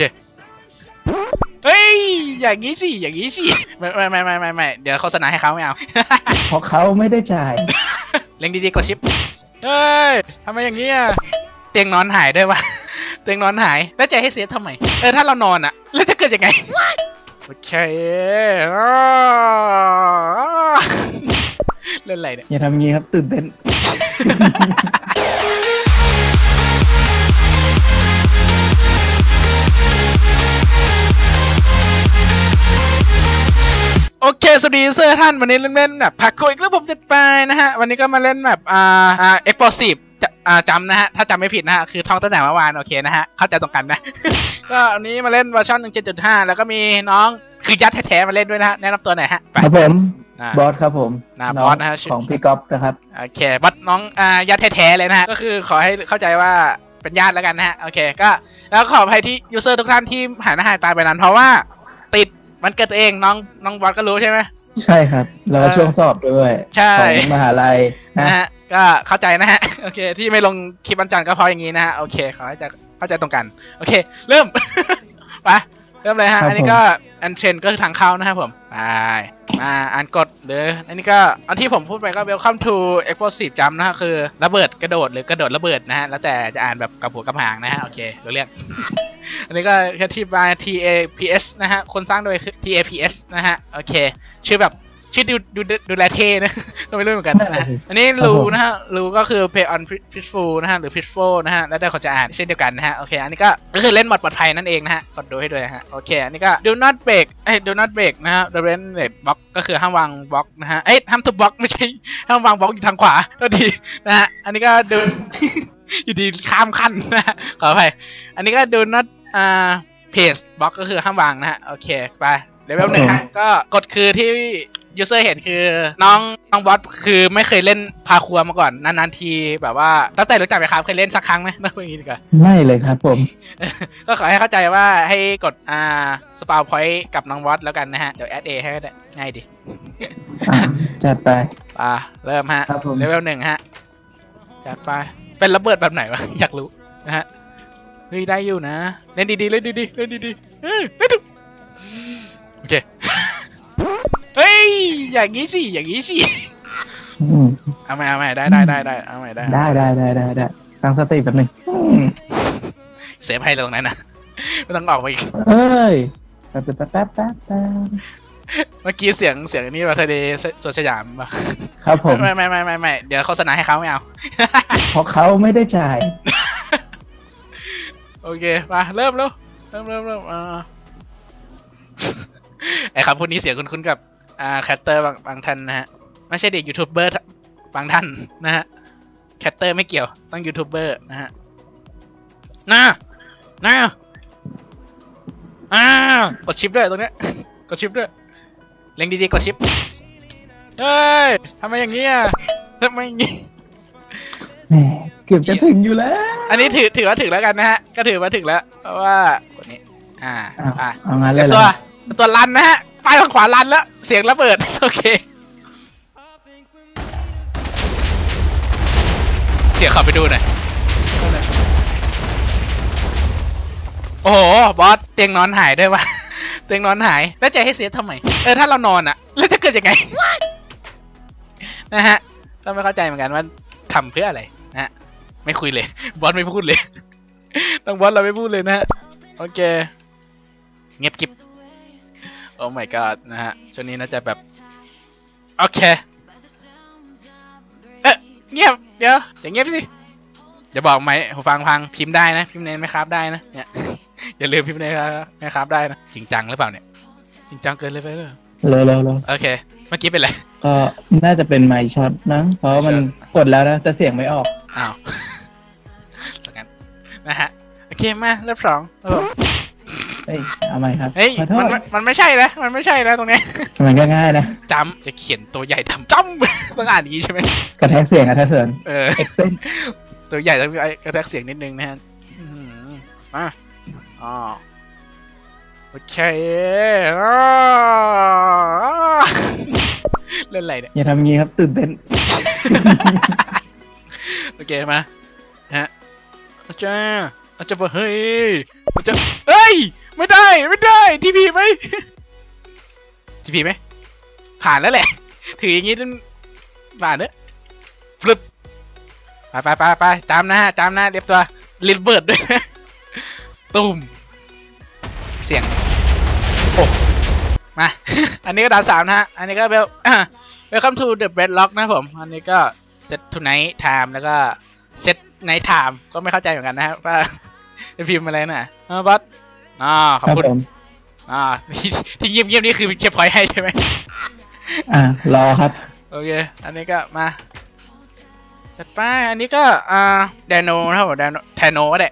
เค เฮ้ย อย่างนี้สิ อย่างนี้สิ ไม่ไม่ไม่ไม่ไม่ไม่เดี๋ยวโฆษณาให้เขาไม่เอา เพราะเขาไม่ได้จ่าย เล็งดีๆกดชิป เฮ้ยทำไมอย่างนี้อะ เตียงนอนหายด้วยวะ เตียงนอนหาย แล้วจะให้เซฟทำไม เออถ้าเรานอนอะแล้วจะเกิดยังไง โอเคอ้าวเล่นอะไรเนี่ย อย่าทำงี้ครับ ตื่นเต้น สวัสดีเซอร์ท่านวันนี้เล่นเล่นแบบพักโคอีกแล้วผมจะไปนะฮะ วันนี้ก็มาเล่นแบบอ่าอ่าเอ็กซ์พอร์ซีฟอ่าจำนะฮะ ถ้าจำไม่ผิดนะฮะ คือท่องตั้งแต่เมื่อวานโอเคนะฮะ เข้าใจตรงกันนะ ก็อันนี้มาเล่นเวอร์ชัน1.7.5 แล้วก็มีน้องคือยัดแท้ๆมาเล่นด้วยนะฮะ แนะนำตัวหน่อยฮะไปครับผมอ่าบอสครับผมอ่าน้งบอสนะฮะชื่อของพี่ก๊อฟนะครับโอเคบัดน้องอ่าญาติแท้ๆเลยนะฮะก็คือขอให้เข้าใจว่าเป็นญาติแล้วกันนะฮะโอเคก็แล้วขออภัยที่ยูเซอร์ทุกท่านที่หายหน้าหายตาไปนั้นเพราะว่า ติดมันเกิดตัวเองน้องน้องบอสก็รู้ใช่ไหมใช่ครับ แล้วก็เออช่วงสอบด้วยใช่ของมหาลัยนะนะฮะก็เข้าใจนะฮะโอเค ที่ไม่ลงคลิปวันจันทร์ก็เพราะอย่างนี้นะฮะโอเคขอให้จะเข้าใจตรงกัน โอเค เริ่มไปเริ่มเลยฮะ อันนี้ก็ อันเชนก็คือทางเข้านะครับผมไปมาอ่านกฎหรืออันนี้ก็อันที่ผมพูดไปก็ welcome to explosive jump นะฮะคือระเบิดกระโดดหรือกระโดดระเบิดนะฮะแล้วแต่จะอ่านแบบกับหัวกับหางนะฮะโอเครู้เรื่อง อันนี้ก็แค่ที่มา TAPS นะฮะคนสร้างโดยคือ TAPS นะฮะโอเค ชื่อแบบชื่อดูดูดูแลเท่นะ ก็ไม่รู้เหมือนกันนะอันนี้รูนะฮะรูก็คือ play on fishful นะฮะหรือ fishful นะฮะแล้วแต่คนจะอ่านเช่นเดียวกันนะฮะโอเคอันนี้ก็ก็คือเล่นหมดปลอดภัยนั่นเองนะฮะกดดูให้ด้วยนะฮะโอเคอันนี้ก็ do not break เอ้ย do not break นะฮะ the rent block ก็คือห้ามวางบล็อกนะฮะเอ้ยห้ามทุบบล็อกไม่ใช่ห้ามวางบล็อกอยู่ทางขวาก็ดีนะฮะอันนี้ก็ดูอยู่ดีข้ามขั้นนะฮะขออภัยอันนี้ก็ do not อ่า page block ก็คือห้ามวางนะฮะ โอเค ไปเลเวลหนึ่งฮะก็กดคือที่ ยูเซอร์เห็นคือน้องน้องบอสคือไม่เคยเล่นพาครัวมาก่อนนานๆทีแบบว่าตั้งแต่รู้จักไปครับเคยเล่นสักครั้งไหมต้องพูดอย่างนี้ดีกว่าไม่เลยครับผม ก็ขอให้เข้าใจว่าให้กดอ่าสปาวพอยต์กับน้องบอสแล้วกันนะฮะ เดี๋ยวแอดเอให้ก็ได้ง่ายดีอะจัดไปป่าเริ่มฮะครับผมเลเวลหนึ่งฮะ จัดไป เป็นระเบิดแบบไหนวะ อยากรู้นะฮะเฮ้ยได้อยู่นะ เล่นดีๆ เล่นดีๆ เล่นดีๆเฮ้ยเล่นดีโอเค เฮ้ย อย่างนี้สิ อย่างนี้สิอืมเอาใหม่เอาใหม่ได้ได้ได้ได้เอาใหม่ได้ได้ได้ได้ได้ได้ตั้งสติแป๊บนึงอืมเซฟให้ตรงนั้นนะไม่ต้องออกมาอีก เอ้ยแป๊บแป๊บแป๊บแป๊บแป๊บเมื่อกี้เสียงเสียงนี่ว่าทะเลสวนสยามป่ะครับผม ไม่ไม่ไม่ไม่ไม่เดี๋ยวโฆษณาให้เขาไม่เอา เพราะเขาไม่ได้จ่าย โอเคมาเริ่มเร็วเริ่มเริ่มเริ่มอ่าไอ้คำพูดนี้เสียงคุ้นๆกับ อ่าแคตเตอร์บางบางท่านนะฮะ ไม่ใช่เด็กยูทูบเบอร์บางท่านนะฮะแคตเตอร์ไม่เกี่ยว ต้องยูทูบเบอร์นะฮะน่าน่าอ่ากดชิปด้วยตรงเนี้ย กดชิปด้วย เล็งดีๆ กดชิป เฮ้ยทำไมอย่างนี้อะทำไมอย่างนี้แหมเกือบจะถึงอยู่แล้ว อันนี้ถือถือว่าถึงแล้วกันนะฮะ ก็ถือว่าถึงแล้ว เพราะว่า กดนี้ อ่าอ้าวอ่าเอางั้นเลเดี๋ยยวเหรตัวอตัวรันนะฮะ ป้ายทางขวารันแล้ว เสียงระเบิด โอเค เสียงขับไปดูหน่อย โอ้โห บอส เตียงนอนหายด้วยวะเตียงนอนหาย แล้วจะให้เสียทำไม เออ ถ้าเรานอนอะแล้วจะเกิดยังไง นะฮะ ก็ไม่เข้าใจเหมือนกันว่าทำเพื่ออะไรนะฮะ ไม่คุยเลย บอสไม่พูดเลยต้องบอสเราไม่พูดเลยนะฮะ โอเค เงียบกิบ โอ้ my god นะฮะ ช่วงนี้น่าจะแบบ โอเค เอ๊ะเงียบ เดี๋ยวจะเงียบสิจะบอกไหมหูฟังพังพิมพ์ได้นะ พิมพ์ในไม่ครับได้นะ เนี่ย อย่าลืมพิมพ์ในไม่ครับได้นะ จริงจังหรือเปล่าเนี่ย จริงจังเกินเลยไปเลยเร็วเร็วเร็วโอเค เมื่อกี้เป็นไร ก็น่าจะเป็นไมค์ช็อตนะเพราะมันกดแล้วนะแต่เสียงไม่ออก อ้าวสักงั้นนะฮะ โอเค มาเริ่มสองครับผม เฮ้ยเอาใหม่ครับเฮ้ยขอโทมันษมันมันไม่ใช่นะ มันไม่ใช่นะตรงเนี้ยมันก็ง่ายนะจำจะเขียนตัวใหญ่ทำจำ ต้องอ่านอย่างนี้ใช่ไหมกระแทกเสียงกระแทกเสียงเออ เอ็กเซนตัวใหญ่ต้องมีไอ้กระแทกเสียงนิดนึงนะฮะอื้อหือมาอ๋อโอเคอ้าวเล่นอะไรเนี่ย อย่าทำงี้ครับตื่นเต้นโอเคมาฮะอาจารย์อาจารย์บอกเฮ้ยอาจารย์เฮ้ย ไม่ได้ ไม่ได้ทีพีไหมทีพีไหมผ่านแล้วแหละ ถืออย่างงี้จนผ่านเนอะฟลุปไปไปไปไปจำนะฮะจำนะเรียบตัวลินเบิร์ดด้วยตุ้มเสียงโอ้มา อันนี้ก็ดานสามนะฮะ อันนี้ก็เบล Welcome to the Bedrock นะผม อันนี้ก็ set tonight time แล้วก็ set night time ก็ไม่เข้าใจเหมือนกันนะครับว่าจะพิมพ์อะไรน่ะอ่าบัส อ่าขอบครับคุณผมอ่าที่ที่เงียบๆนี่คือเก็บพอยต์ให้ใช่ไหมอะรอครับ โอเค อันนี้ก็มา จัดไป อันนี้ก็ อ่าแดโนนะครับผมแดโนแทนโนก็ได้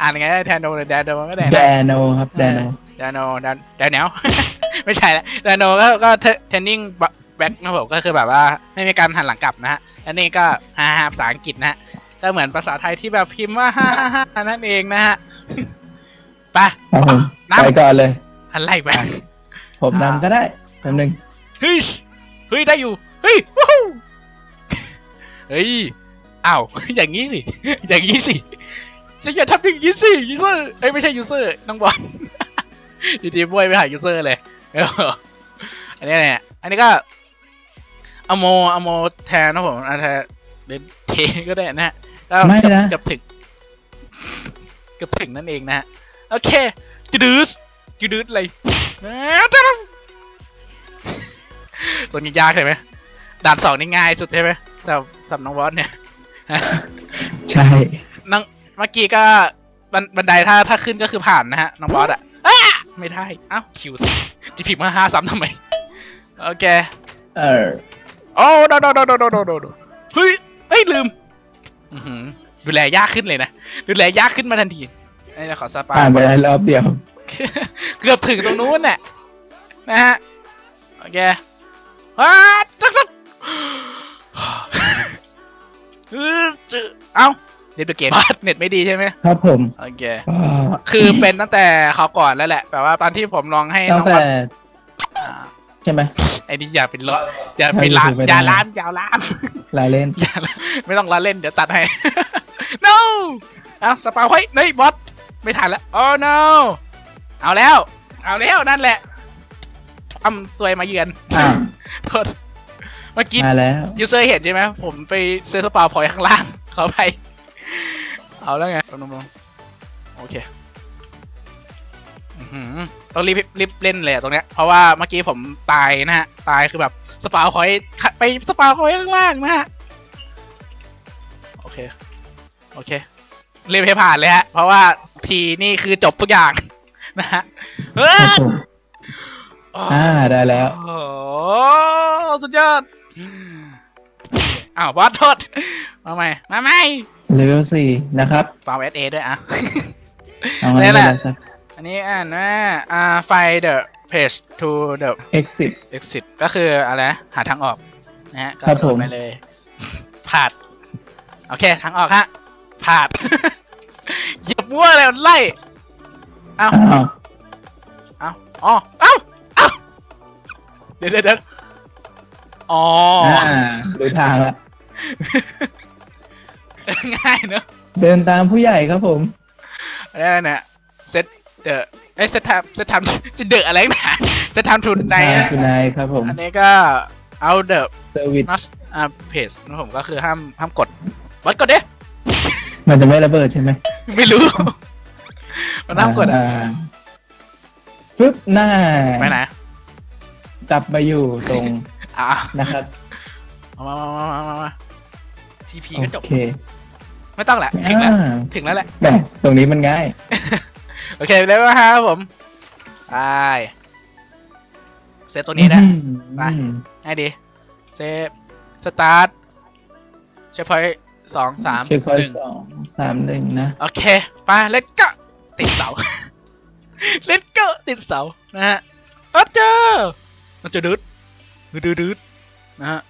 อ่านยังไงได้แทนโนหรือแดโนก็ได้แดนะโนครับแดโนแดโนแดนแดนแนวไม่ใช่ละแดโนก็ก็เทนนิ่งแบ็กนะครับผมก็คือแบบว่าไม่มีการหันหลังกลับนะฮะอันนี้ก็ฮ่าฮ่าภาษาอังกฤษนะฮะก็เหมือนภาษาไทยที่แบบพิมพ์ว่าฮ่าฮ่าฮ่านั่นเองนะฮะ ไปครับผมน้ำไปก่อนเลยอะไรไปผมนำก็ได้แป๊บนึงเฮ้ยเฮ้ยได้อยู่เฮ้ยวู้ฮู้เฮ้ยอ้าวอย่างนี้สิอย่างนี้สิจะอย่าทำอย่างนี้สิยูเซอร์เอ้ยไม่ใช่ยูเซอร์น้องบอลอยู่ดีบวยไปหายูเซอร์เลยเอออันนี้เนี่ยอันนี้ก็อโมอโมแทนนะผมอันแทนเดนเทก็ได้นะฮะแล้วไม่เกือบนะเกือบถึงเกือบถึงนั่นเองนะฮะ โอเคจืดืดจืดืดเลยส่วนนี้ยากใช่ไหมด่านสองนี่ง่ายสุดใช่ไหมสำสำน้องวอสเนี่ย ใช่น้องเมื่อกี้ก็บันบันไดถ้าถ้าขึ้นก็คือผ่านนะฮะน้องบอสอะไม่ได้อ้าวคิวสิจะผิดมาห้าซ้ำทำไมโอเคเออโอ้โดโดโดโดโดโดโดเฮ้ยเฮ้ยลืมดูแลยากขึ้นเลยนะ ดูแลยากขึ้นมาทันที ไอ้เราขอสปาผ่านไปได้รอบเดียว เกือบถึงตรงนู้นน่ะนะฮะ โอเคว้าจักจักเออจืเอ้าเน็ตเกมเน็ตไม่ดีใช่ไหมครับผมโอเคก็คือเป็นตั้งแต่เขาวก่อนแล้วแหละแบบว่าตอนที่ผมลองให้ตั้น้งองแต่วัดอ่าใช่ไหมไอ้นี่อย่าเป็นล้ออย่าเป็นล้านไม่ได้อย่าล้านอย่าล้านลายเล่นอย่าล้านไม่ต้องล้านเล่นเดี๋ยวตัดให้ no เอาสปาไว้เฮ้ยบอส ไม่ทันแล้ว oh no เอาแล้ว เอาแล้วนั่นแหละทำซวยมาเยือนอ้าวโทษเมื่อกี้มาแล้วยูเซอร์เห็นใช่ไหมผมไปเซอร์สปาพอยต์ข้างล่าง เขาไป เอาแล้วไงลงๆโอเคอื้อหือต้องรีบรีบเล่นเลยอะตรงเนี้ย เพราะว่าเมื่อกี้ผมตายนะฮะ ตายคือแบบสปาพอยต์ไปสปาพอยต์ข้างล่างนะฮะ โอเค โอเคเรียบให้ผ่านเลยฮะ เพราะว่า ทีนี่คือจบทุกอย่างนะฮะเฮ้ครับยผมอ่าได้แล้ว โอ้โหสุดยอดอ้าวบอสโทษมาใหม่มาใหม่เลเวลสี่นะครับฟาวเอสเอด้วยอะเอามาได้แหละสักอันนี้อ่านว่าอ่าไฟ the page to the exit exit ก็คืออะไรนะหาทางออกนะฮะก็ครับโหลผดมไปเลยผ่านโอเคทางออกฮะผ่าน เหยียบมั่วเลยมันไล่เอ้าอ้าวเอ้าอ๋อเอ้าเอ้าเดี๋ยวเดี๋ยวเดี๋ยวอ๋ออ่าดูทางละง่ายเนอะเดินตามผู้ใหญ่ครับผมอะไรเนี่ยเซตเดอะเอ้ยเซตทำเซตทำจะเดอะอะไรนะเซตทำทูนในนายนะคุณนายครับผมอันนี้ก็เอาเดอะเซอร์วิสนัสอ่าเพจนะผมก็คือห้ามห้ามกดวัดกดเด้ มันจะไม่ระเบิดใช่ไหม ไม่รู้ มันห้ามกดอะาปึ๊บหน้าไปไหนกลับมาอยู่ตรงอะนะครับมามามามามามาทีพีก็จโอบเคไม่ต้องแหละถึงแล้วอ่าถึงแล้วแหละแหมตรงนี้มันง่าย โอเคเลยว่าครับผมไปเซตตัวนี้นะไปอืมให้ดี เซฟสตาร์ทเช็คพอยต์ สองสามเช็คพอยหนึ่งต์สองสามหนึ่งนะโอเคไปเล็ดก็ติดเสา เล็ดก็ติดเสานะฮะอัจเจอมันจะดืดดืดดืดนะฮะ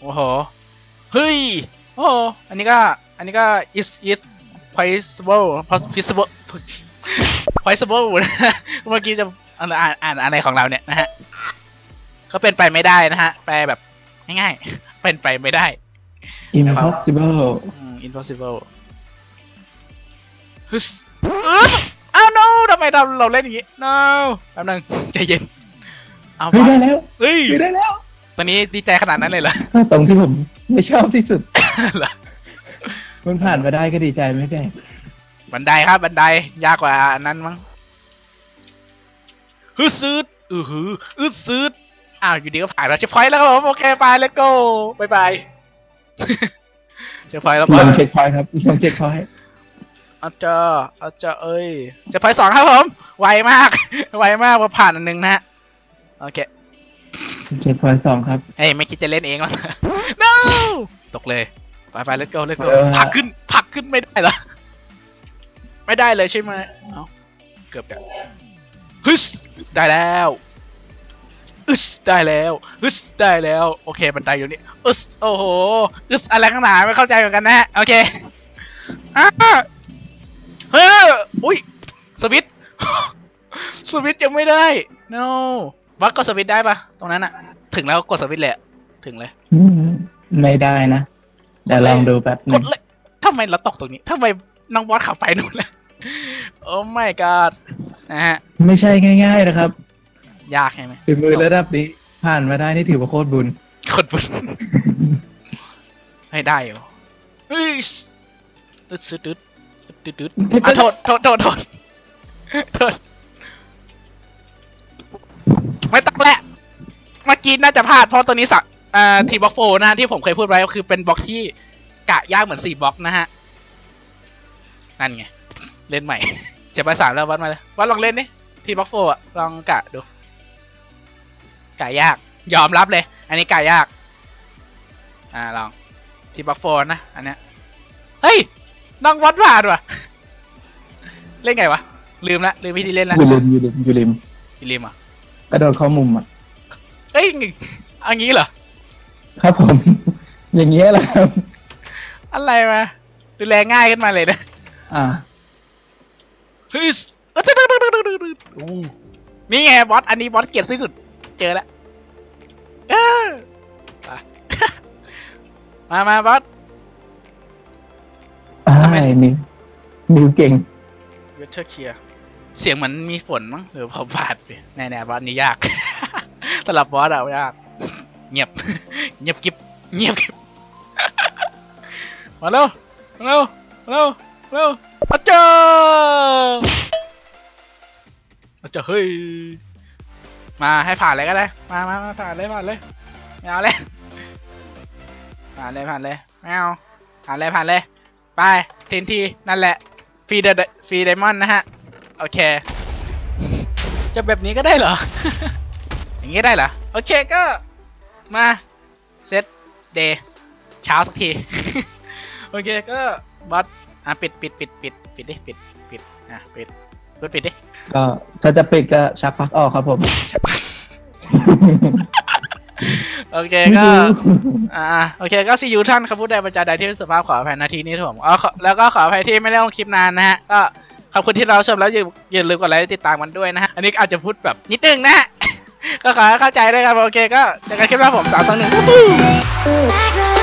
โอ้โหเฮ้ยโอ้โหอันนี้ก็อันนี้ก็ is is possible possible possible นะฮะเมื่อกี้จะอ่านอ่านอ่านอะไรของเราเนี่ยนะฮะก็เป็นไปไม่ได้นะฮะแปลแบบง่ายๆ เป็นไปไม่ได้ impossible อืม impossible ฮึสอึ๊บเราเราเล่นอย่างงี้ no แป๊บนึงใจเย็นเอาเฮ้ยวะได้แล้วเฮ้ยเฮ้ยได้แล้วตอนนี้ดีใจขนาดนั้นเลยเหรอตรงที่ผมไม่ชอบที่สุดเหรอมันผ่านมาได้ก็ดีใจไม่ได้บันไดครับบันไดยากกว่าอันนั้นมั้งฮึดซืดอือหืออึดซืดอ้าวอยู่ดีก็ผ่านแล้วเช็คพอยต์แล้วครับผมโอเคไป let's go บายบาย เช็คพอยต์แล้วลป่ะงเช็คพอยต์ครับลงเช็คพอยต์อาจารย์อาจารย์เอ้ยเช็คพอยต์สองครับผม ไวมาก ไวมากพอผ่านอันหนึงนะฮะโอเค เช็คพอยต์สองครับ เฮ้ยไม่คิดจะเล่นเองแล้ว no ตกเลย ไปไป let's go let's go เออ ผลักขึ้นผลักขึ้นไม่ได้เหรอ ไม่ได้เลยใช่ไหมเอ้าเกือบจะฮึสได้แล้ว อึสได้แล้วอึสได้แล้ว โอเคบันไดอยู่นี่อึสโอ้โหอึสอะไรข้างหนาไม่เข้าใจเหมือนกันนะฮะโอเคอ่าเฮ้ยอุ้ยสวิตช์สวิตช์ยังไม่ได้ no วัดกดสวิตช์ได้ปะตรงนั้นอะถึงแล้วกดสวิตช์เลยอะถึงเลยอืมไม่ได้นะเดี๋ยวลองดูแป๊บหกนึดงเลยทำไมเราตกตรงนี้ทำไมน้องบอสขับไปนู่นเลยโอ้ my god นะฮะ ไม่ใช่ง่าย ๆ นะครับ ยากใช่ไหมฝีมือระดับนี้ผ่านมาได้นี่ถือว่าโคตรบุญกดบุญให้ได้เหรอเฮ้ยตึ๊ดตึ๊ดตึ๊ดตึ๊ดตึ๊ดอะโทษโทษโทษโทษโทษไม่ต้องแหละเมื่อกี้น่าจะพลาดเพราะตัวนี้สักอ่าทีบล็อกโฟนะฮะที่ผมเคยพูดไว้ก็คือเป็นบล็อกที่กะยากเหมือนสี่บล็อกนะฮะ นั่นไง เล่นใหม่เจ็บไปสามแล้ววัดมาเลยวัดลองเล่นดิทีบล็อกโฟอะลองกะดู กะยาก ยอมรับเลย อันนี้กะยาก อ่าลองทีบล็อกโฟนะ อันเนี้ย เฮ้ยน้องวัดผ่านว่ะ เล่นไงวะ ลืมละ ลืมวิธีเล่นละอยู่ริมอยู่ริมอยู่ริมอย่าลืมอะกระโดดเข้ามุมอะเอ้ยเอันนี้เหรอ ครับผม อย่างเงี้ยแหละครับ อะไรมาดูแลง่ายขึ้นมาเลยนะ อ่าเฮ้ยเอ้ยดึ๊ดดึ๊ดดึ๊ดดึ๊ดดึ๊ดดึ๊ดอู้นี่ไงบอส อันนี้บอสเกลียดที่สุด เจอแล้วเออไปมามาบอสอ่าทำไมนิวนิวเก่งเวทเทอร์เคลียร์เสียงเหมือนมีฝนมั้งหรือเผาผลาดไปแน่ๆบอสนี่ยากสำหรับบอสอะยาก เงียบ เงียบกิบเงียบกิบมาเร็วมาเร็วมาเร็วมาเร็วอาจารย์อาจารย์เฮ้ย มาให้ผ่านเลยก็ได้ มามามาผ่านเลยผ่านเลยไม่เอาเลย ผ่านเลยผ่านเลยไม่เอาผ่านเลยผ่านเลย ไปทีนทีนั่นแหละฟรีเดฟรีไดมอนด์นะฮะ โอเค จะแบบนี้ก็ได้เหรอ อย่างนี้ได้เหรอ โอเคก็มาเซตเดย์เช้าสักที โอเคก็บอสอะปิดปิดปิดปิดปิดดิปิดปิดอะปิด ปิดปิดดิก็ถ้าจะปิดก็ชักพักออกครับผม โอเคก็ อ่า โอเคก็ซียูท่านคำพูดใดประจาใดที่ไม่สุภาพขออภัยนาทีนี้ครับผมอ๋อขอแล้วก็ขออภัยที่ไม่ได้ลงคลิปนานนะฮะ ก็ขอบคุณที่เราชมแล้วอย่าอย่าลืมกดไลค์และติดตามกันด้วยนะฮะ อันนี้อาจจะพูดแบบนิดนึงนะฮะ ก็ขอให้เข้าใจด้วยครับ โอเคก็เจอกันคลิปหน้าผมสามสองหนึ่ง Like a